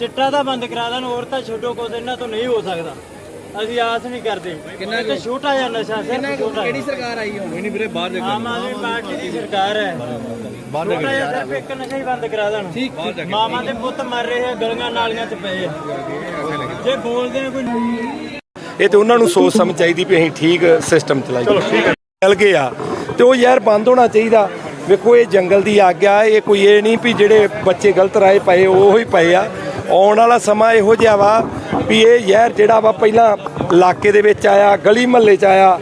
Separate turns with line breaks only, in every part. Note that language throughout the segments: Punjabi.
ਚਿੱਟਾ ਤਾਂ ਬੰਦ ਕਰਾ ਦੇਣ ਹੋਰ ਤਾਂ ਛੋਟੋ ਕੁਝ ਇਹਨਾਂ ਤੋਂ ਨਹੀਂ ਹੋ ਸਕਦਾ। ਅਸੀਂ ਆਸ ਨਹੀਂ ਕਰਦੇ। ਕਿੰਨਾ ਛੋਟਾ ਜਿਹਾ ਨਸ਼ਾ ਛੋਟਾ ਕਿਹੜੀ ਸਰਕਾਰ ਆਈ ਹੁਣ? ਨਹੀਂ ਵੀਰੇ ਬਾਹਰ ਆਮ ਆਦਮੀ ਪਾਰਟੀ ਦੀ ਸਰਕਾਰ ਹੈ। ਛੋਟਾ ਜਿਹਾ ਸਿਰਫ ਇੱਕ ਨਸ਼ਾ ਹੀ ਬੰਦ ਕਰਾ ਦੇਣ। ਠੀਕ ਮਾਮਾ ਦੇ ਪੁੱਤ ਮਰ ਰਹੇ ਆ ਗਲੀਆਂ ਨਾਲੀਆਂ 'ਚ ਪਏ ਆ। ਜੇ ਬੋਲਦੇ ਆ ਕੋਈ
ਇਹ ਤੇ ਉਹਨਾਂ ਨੂੰ ਸੋਚ ਸਮਝ ਚਾਹੀਦੀ ਵੀ ਅਸੀਂ ਠੀਕ ਸਿਸਟਮ ਚਲਾਈਏ ਚਲੋ ਠੀਕ ਹੈ। ਚੱਲ ਗਏ ਆ। ਤੇ ਉਹ ਯਾਰ ਬੰਦ ਹੋਣਾ ਚਾਹੀਦਾ। ਵੇਖੋ, ਇਹ ਜੰਗਲ ਦੀ ਆਗਿਆ, ਇਹ ਕੋਈ ਇਹ ਨਹੀਂ ਵੀ ਜਿਹੜੇ ਬੱਚੇ ਗਲਤ ਰਾਏ ਪਏ, ਉਹ ਹੀ ਪਏ ਆ। ਆਉਣ ਵਾਲਾ ਸਮਾਂ ਇਹੋ ਜਿਹਾ ਵਾ ਵੀ ਇਹ ਜ਼ਹਿਰ ਜਿਹੜਾ ਵਾ ਪਹਿਲਾਂ ਇਲਾਕੇ ਦੇ ਵਿੱਚ ਆਇਆ, ਗਲੀ ਮਹੱਲੇ 'ਚ ਆਇਆ,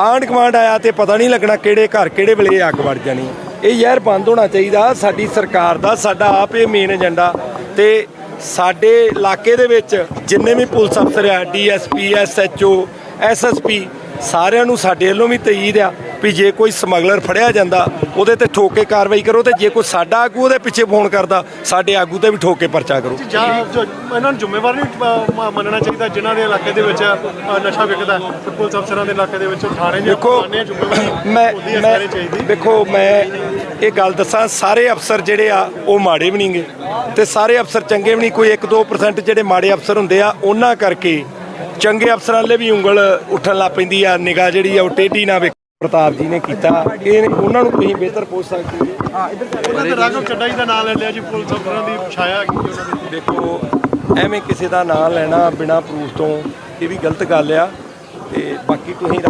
ਆਂਢ ਗੁਆਂਢ ਆਇਆ ਤੇ ਪਤਾ ਨਹੀਂ ਲੱਗਣਾ ਕਿਹੜੇ ਘਰ ਕਿਹੜੇ ਵੇਲੇ ਅੱਗ ਵੜ ਜਾਣੀ। ਇਹ ਜ਼ਹਿਰ ਬੰਦ ਹੋਣਾ ਚਾਹੀਦਾ, ਸਾਡੀ ਸਰਕਾਰ ਦਾ, ਸਾਡਾ ਆਪ ਇਹ ਮੇਨ ਏਜੰਡਾ ਤੇ ਸਾਡੇ ਇਲਾਕੇ ਦੇ ਵਿੱਚ ਜਿੰਨੇ ਵੀ ਪੁਲਿਸ ਅਫਸਰ ਆ ਡੀਐਸਪੀ ਐਸਐਚਓ ਐਸਐਸਪੀ ਸਾਰਿਆਂ ਨੂੰ ਸਾਡੇ ਵੱਲੋਂ ਵੀ ਤਈਦ ਆ। ਵੀ ਜੇ ਕੋਈ ਸਮਗਲਰ ਫੜਿਆ ਜਾਂਦਾ ਉਹਦੇ ਤੇ ਠੋਕ ਕੇ ਕਾਰਵਾਈ ਕਰੋ ਤੇ ਜੇ ਕੋਈ ਸਾਡਾ ਆਗੂ ਉਹਦੇ ਪਿੱਛੇ ਫੋਨ ਕਰਦਾ ਸਾਡੇ ਆਗੂ ਤੇ ਵੀ ਠੋਕ ਕੇ ਪਰਚਾ ਕਰੋ
ਜਾਂ ਜੋ ਇਹਨਾਂ ਨੂੰ ਜ਼ਿੰਮੇਵਾਰ ਨਹੀਂ ਅ, ਮੰਨਣਾ ਚਾਹੀਦਾ ਜਿਨ੍ਹਾਂ ਦੇ ਇਲਾਕੇ ਦੇ ਵਿੱਚ ਅ, ਨਸ਼ਾ ਵਿਕਦਾ ਹੈ। ਤੇ ਪੁਲਿਸ ਅਫਸਰਾਂ ਦੇ ਇਲਾਕੇ ਦੇ ਵਿੱਚ ਥਾਣੇ ਦੇ
ਦੇਖੋ
ਥਾਣੇ ਜ਼ਿੰਮੇਵਾਰੀ
ਮੈਂ
ਹੈ
ਮੈਂ
ਸਾਰੇ ਚਾਹੀਦੀ
ਦੇਖੋ ਮੈਂ ਇਹ ਗੱਲ ਦੱਸਾਂ ਸਾਰੇ ਅਫਸਰ ਜਿਹੜੇ ਆ ਉਹ ਮਾੜੇ ਵੀ ਨਹੀਂਗੇ ਤੇ ਸਾਰੇ ਅਫਸਰ ਚੰਗੇ ਵੀ ਨਹੀਂ ਕੋਈ 1-2% ਜਿਹੜੇ ਮਾੜੇ ਅਫਸਰ ਹੁੰਦੇ ਆ ਉਹਨਾਂ ਕਰਕੇ ਚੰਗੇ ਅਫਸਰਾਂ ਲਈ ਵੀ ਉਂਗਲ ਉੱਠਣ ਲੱਗ ਪੈਂਦੀ ਆ ਨਿਗਾਹ ਜਿਹੜੀ ਆ ਉਹ ਟੇਢੀ ਨਾ ਵੇਖ ਪ੍ਰਤਾਪ ਜੀ ਨੇ ਕੀਤਾ। ਇਹ ਉਹਨਾਂ ਨੂੰ ਤੁਸੀਂ ਬਿਹਤਰ ਪੁੱਛ ਸਕਦੇ ਹੋ।
ਉਹਨਾਂ ਦੇ ਰਾਘਵ ਚੱਡਾ ਜੀ ਦਾ ਨਾਮ ਲੈ ਲਿਆ ਜੀ ਪੁਲਿਸ ਅਫਸਰਾਂ ਦੀ ਛਾਇਆ ਹੈਗੀ ਜੀ ਉਹਨਾਂ ਦੀ
ਦੇਖੋ ਐਵੇਂ ਕਿਸੇ ਦਾ ਨਾਂ ਲੈਣਾ ਬਿਨਾ ਪ੍ਰੂਫ ਤੋਂ ਇਹ ਵੀ ਗਲਤ ਗੱਲ ਆ। ਤੇ ਬਾਕੀ ਤੁਸੀਂ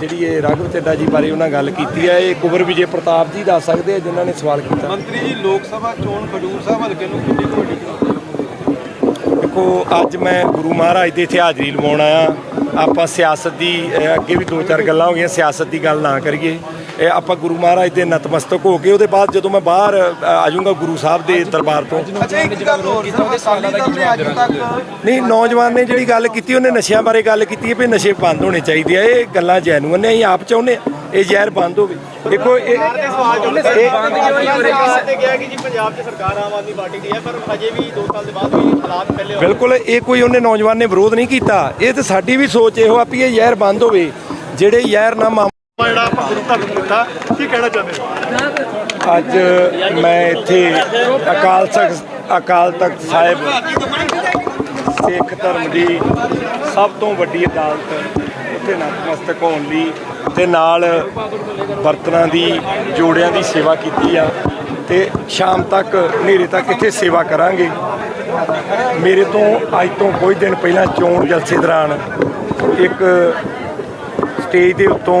ਜਿਹੜੀ ਇਹ ਰਾਘਵ ਚੱਡਾ ਜੀ ਬਾਰੇ ਉਹਨਾਂ ਗੱਲ ਕੀਤੀ ਹੈ ਇਹ ਕੁਬਰ ਵਿਜੇ ਪ੍ਰਤਾਪ ਜੀ ਦੱਸ ਸਕਦੇ ਆ ਜਿਨ੍ਹਾਂ ਨੇ ਸਵਾਲ ਕੀਤਾ।
ਮੰਤਰੀ ਜੀ ਲੋਕ ਸਭਾ ਚੋਣ ਖਡੂਰ ਸਾਹਿਬ ਹਲਕੇ ਨੂੰ ਕਿੰਨੀ ਵੱਡੀ ਚੁਣੌਤੀ
ਦੇਖੋ ਅੱਜ ਮੈਂ ਗੁਰੂ ਮਹਾਰਾਜ ਦੇ ਇੱਥੇ ਹਾਜ਼ਰੀ ਲਵਾਉਣ ਆਇਆ। ਆਪਾਂ ਸਿਆਸਤ ਦੀ ਅੱਗੇ ਵੀ ਦੋ ਚਾਰ ਗੱਲਾਂ ਹੋ ਗਈਆਂ, ਸਿਆਸਤ ਦੀ ਗੱਲ ਨਾ ਕਰੀਏ। ਇਹ ਆਪਾਂ ਗੁਰੂ ਮਹਾਰਾਜ ਦੇ ਨਤਮਸਤਕ ਹੋ ਕੇ ਉਹਦੇ ਬਾਅਦ ਜਦੋਂ ਮੈਂ ਬਾਹਰ ਅਹ, ਆ ਜਾਊਂਗਾ ਗੁਰੂ ਸਾਹਿਬ ਦੇ ਦਰਬਾਰ ਤੋਂ।
ਅੱਛਾ ਇੱਕ ਗੱਲ ਹੋਰ
ਨਹੀਂ ਨੌਜਵਾਨ ਨੇ ਜਿਹੜੀ ਗੱਲ ਕੀਤੀ ਉਹਨੇ ਨਸ਼ਿਆਂ ਬਾਰੇ ਗੱਲ ਕੀਤੀ ਹੈ ਵੀ ਨਸ਼ੇ ਬੰਦ ਹੋਣੇ ਚਾਹੀਦੇ ਆ ਇਹ ਗੱਲਾਂ ਜੈਨੂਅਨ ਨੇ ਅਸੀਂ ਆਪ ਚਾਹੁੰਦੇ ਆ ਇਹ ਜ਼ਹਿਰ ਬੰਦ ਹੋਵੇ। ਦੇਖੋ ਇਹ ਇਹ
ਤੇ ਗਿਆ ਕਿ ਜੀ ਪੰਜਾਬ 'ਚ ਸਰਕਾਰ ਆਮ ਆਦਮੀ ਪਾਰਟੀ ਦੀ ਹੈ ਪਰ ਅਜੇ ਵੀ 2 ਸਾਲ ਦੇ ਬਾਅਦ ਵੀ ਹਾਲਾਤ ਪਹਿਲੇ ਹੋ
ਬਿਲਕੁਲ ਇਹ ਕੋਈ ਉਹਨੇ ਨੌਜਵਾਨ ਨੇ ਵਿਰੋਧ ਨਹੀਂ ਕੀਤਾ। ਇਹ ਤੇ ਸਾਡੀ ਵੀ ਸੋਚ ਇਹੋ ਆ ਵੀ ਇਹ ਜ਼ਹਿਰ ਬੰਦ ਹੋਵੇ ਜਿਹੜੇ ਜ਼ਹਿਰ ਨਾ
ਜਿਹੜਾ ਆਪਾਂ ਗੁਰੂ ਘਰ ਨੂੰ ਦਿੱਤਾ, ਕੀ ਕਹਿਣਾ ਚਾਹੁੰਦੇ ਹੋ?
ਅੱਜ ਮੈਂ ਇੱਥੇ ਅਕਾਲ ਤਖਤ ਅਕਾਲ ਤਖਤ ਸਾਹਿਬ, ਸਿੱਖ ਧਰਮ ਦੀ ਸਭ ਤੋਂ ਵੱਡੀ ਅਦਾਲਤ ਇੱਥੇ ਨਤਮਸਤਕ ਹੋਣ ਲਈ ਤੇ ਨਾਲ ਬਰਤਨਾਂ ਦੀ, ਜੋੜਿਆਂ ਦੀ ਸੇਵਾ ਕੀਤੀ ਆ ਤੇ ਸ਼ਾਮ ਤੱਕ, ਹਨੇਰੇ ਤੱਕ ਇੱਥੇ ਸੇਵਾ ਕਰਾਂਗੇ। ਮੇਰੇ ਤੋਂ ਅੱਜ ਤੋਂ ਕੁਝ ਦਿਨ ਪਹਿਲਾਂ ਚੋਣ ਜਲਸੇ ਦੌਰਾਨ ਇੱਕ ਸਟੇਜ ਦੇ ਉੱਤੋਂ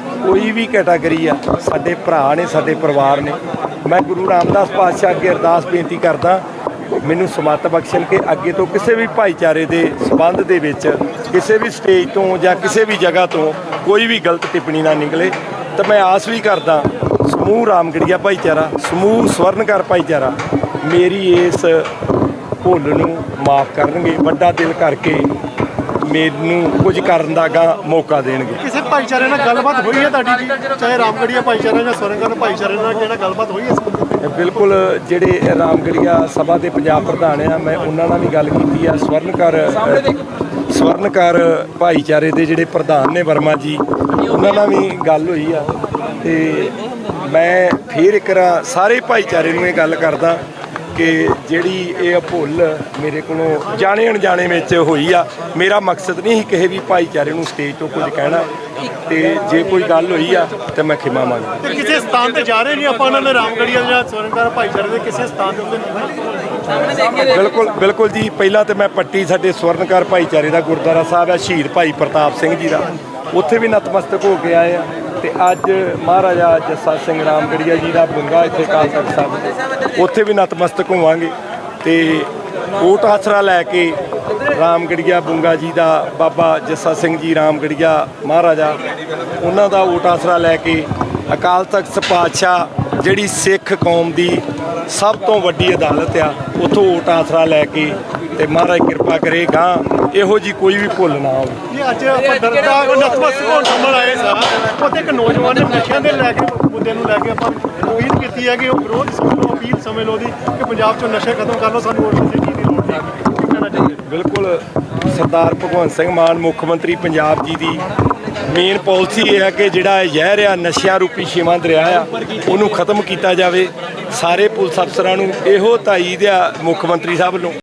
ਕੋਈ ਵੀ ਕੈਟਾਗਰੀ ਆ, ਸਾਡੇ ਭਰਾ ਨੇ, ਸਾਡੇ ਪਰਿਵਾਰ ਨੇ। ਮੈਂ ਗੁਰੂ ਰਾਮਦਾਸ ਪਾਤਸ਼ਾਹ ਅੱਗੇ ਅਰਦਾਸ ਬੇਨਤੀ ਕਰਦਾ, ਮੈਨੂੰ ਸਮੱਤ ਬਖਸ਼ਣ ਕੇ ਅੱਗੇ ਤੋਂ ਕਿਸੇ ਵੀ ਭਾਈਚਾਰੇ ਦੇ ਸਬੰਧ ਦੇ ਵਿੱਚ, ਕਿਸੇ ਵੀ ਸਟੇਜ ਤੋਂ ਜਾਂ ਕਿਸੇ ਵੀ ਜਗ੍ਹਾ ਤੋਂ ਕੋਈ ਵੀ ਗਲਤ ਟਿੱਪਣੀ ਨਾ ਨਿਕਲੇ। ਤਾਂ ਮੈਂ ਆਸ ਵੀ ਕਰਦਾ, ਸਮੂਹ ਰਾਮਗੜੀਆ ਭਾਈਚਾਰਾ, ਸਮੂਹ ਸਵਰਨਕਾਰ ਭਾਈਚਾਰਾ, ਮੇਰੀ ਇਸ ਭੁੱਲ ਨੂੰ ਮਾਫ ਕਰਨਗੇ, ਵੱਡਾ ਦਿਲ ਕਰਕੇ ਮੈਨੂੰ ਕੁਝ ਕਰਨ ਦਾ ਗਾ ਮੌਕਾ ਦੇਣਗੇ।
ਕਿਸੇ ਭਾਈਚਾਰੇ ਨਾਲ ਗੱਲਬਾਤ ਹੋਈ ਹੈ ਤੁਹਾਡੀ ਜੀ? ਚਾਹੇ ਰਾਮਗੜੀਆ ਭਾਈਚਾਰਾ ਜਾਂ ਸਵਰਨਗਰ ਭਾਈਚਾਰੇ ਨਾਲ ਕਿਹੜਾ ਗੱਲਬਾਤ ਹੋਈ ਹੈ?
ਬਿਲਕੁਲ ਜਿਹੜੇ ਰਾਮਗੜੀਆ ਸਭਾ ਦੇ ਪੰਜਾਬ ਪ੍ਰਧਾਨ ਆ ਮੈਂ ਉਹਨਾਂ ਨਾਲ ਵੀ ਗੱਲ ਕੀਤੀ ਆ। ਸਵਰਨਕਰ ਸਵਰਨਕਰ ਭਾਈਚਾਰੇ ਦੇ ਜਿਹੜੇ ਪ੍ਰਧਾਨ ਨੇ ਵਰਮਾ ਜੀ ਉਹਨਾਂ ਨਾਲ ਵੀ ਗੱਲ ਹੋਈ ਆ। ਤੇ ਮੈਂ ਫੇਰ ਇੱਕ ਵਾਰ ਸਾਰੇ ਭਾਈਚਾਰੇ ਨੂੰ ਇਹ ਗੱਲ ਕਰਦਾ ਕਿ ਜਿਹੜੀ ਇਹ ਭੁੱਲ ਮੇਰੇ ਕੋਲੋਂ ਜਾਣੇ ਅਣਜਾਣੇ ਵਿੱਚ ਹੋਈ ਆ ਮੇਰਾ ਮਕਸਦ ਨਹੀਂ ਸੀ ਕਿਸੇ ਵੀ ਭਾਈਚਾਰੇ ਨੂੰ ਸਟੇਜ ਤੋਂ ਕੁਝ ਕਹਿਣਾ। ਤੇ ਜੇ ਕੋਈ ਗੱਲ ਹੋਈ ਆ ਤੇ ਮੈਂ ਖਿਮਾ ਮੰਗਦਾ।
ਤੇ ਕਿਸੇ ਸਥਾਨ ਤੇ ਜਾ ਰਹੇ ਨਹੀਂ ਆਪਾਂ ਉਹਨਾਂ ਨੇ ਰਾਮਗੜੀਆ ਜਾਂ ਸਵਰਨਗਰ ਭਾਈਚਾਰੇ ਦੇ ਕਿਸੇ ਸਥਾਨ ਦੇ ਉੱਤੇ?
ਬਿਲਕੁਲ ਬਿਲਕੁਲ ਜੀ। ਪਹਿਲਾਂ ਤੇ ਮੈਂ ਪੱਟੀ ਸਾਡੇ ਸਵਰਨਕਾਰ ਭਾਈਚਾਰੇ ਦਾ ਗੁਰਦੁਆਰਾ ਸਾਹਿਬ ਹੈ ਸ਼ਹੀਦ ਭਾਈ ਪ੍ਰਤਾਪ ਸਿੰਘ ਜੀ ਦਾ। ਉੱਥੇ ਵੀ ਨਤਮਸਤਕ ਹੋ ਕੇ ਆਏ ਆ। ਤੇ ਅੱਜ ਮਹਾਰਾਜਾ ਜੱਸਾ ਸਿੰਘ ਰਾਮਗੜੀਆ ਜੀ ਦਾ ਬੰਗਾ ਇੱਥੇ ਕਾਲ ਤਖਤ ਸਾਹਿਬ ਉੱਥੇ ਵੀ ਨਤਮਸਤਕ ਹੋਵਾਂਗੇ ਤੇ ਓਟ ਆਸਰਾ ਲੈ ਕੇ ਰਾਮਗੜੀਆ ਬੁੰਗਾ ਜੀ ਦਾ ਬਾਬਾ ਜੱਸਾ ਸਿੰਘ ਜੀ ਰਾਮਗੜੀਆ ਮਹਾਰਾਜਾ, ਉਹਨਾਂ ਦਾ ਓਟ ਆਸਰਾ ਲੈ ਕੇ ਅਕਾਲ ਤਖਤ ਪਾਤਸ਼ਾਹ ਜਿਹੜੀ ਸਿੱਖ ਕੌਮ ਦੀ ਸਭ ਤੋਂ ਵੱਡੀ ਅਦਾਲਤ ਆ, ਉੱਥੋਂ ਓਟ ਆਸਰਾ ਲੈ ਕੇ ਤੇ ਮਹਾਰਾਜ ਕਿਰਪਾ ਕਰੇਗਾ ਇਹੋ ਜੀ ਕੋਈ ਵੀ ਭੁੱਲ ਨਾ ਹੋਵੇ।
ਜੀ ਅੱਜ ਆਪਾਂ ਦਰਦਾ ਨਤਮਸਤਕ ਹੋਣ ਸੰਭਲ ਆਏ ਸਾਂ। ਉੱਥੇ ਇੱਕ ਨੌਜਵਾਨ ਨੇ ਨਸ਼ਿਆਂ ਦੇ ਲੈ ਕੇ ਮੁੱਦੇ ਨੂੰ ਲੈ ਕੇ ਆਪਾਂ ਅਪੀਲ ਕੀਤੀ ਹੈ ਕਿ ਉਹ ਵਿਰੋਧ ਸਮਝ ਲਓ ਅਪੀਲ ਸਮਝ ਲਓ ਦੀ ਕਿ ਪੰਜਾਬ ਚੋਂ ਨਸ਼ੇ ਖਤਮ ਕਰ ਲਓ ਸਾਨੂੰ ਹੋਰ ਕਿਸੇ ਚੀਜ਼ ਦੀ ਲੋੜ ਨਹੀਂ।
ਬਿਲਕੁਲ ਸਰਦਾਰ ਭਗਵੰਤ ਸਿੰਘ ਮਾਨ ਮੁੱਖ ਮੰਤਰੀ ਪੰਜਾਬ ਜੀ ਦੀ ਮੇਨ ਪਾਲਿਸੀ ਇਹ ਹੈ ਕਿ ਜਿਹੜਾ ਜ਼ਹਿਰ ਆ ਨਸ਼ਿਆਂ ਰੂਪੀ ਛੇਵਾਂ ਦਰਿਆ ਆ ਉਹਨੂੰ ਖਤਮ ਕੀਤਾ ਜਾਵੇ। ਸਾਰੇ ਪੁਲਿਸ ਅਫਸਰਾਂ ਨੂੰ ਇਹੋ ਤਾਈਦ ਆ ਮੁੱਖ ਮੰਤਰੀ ਸਾਹਿਬ ਨੂੰ।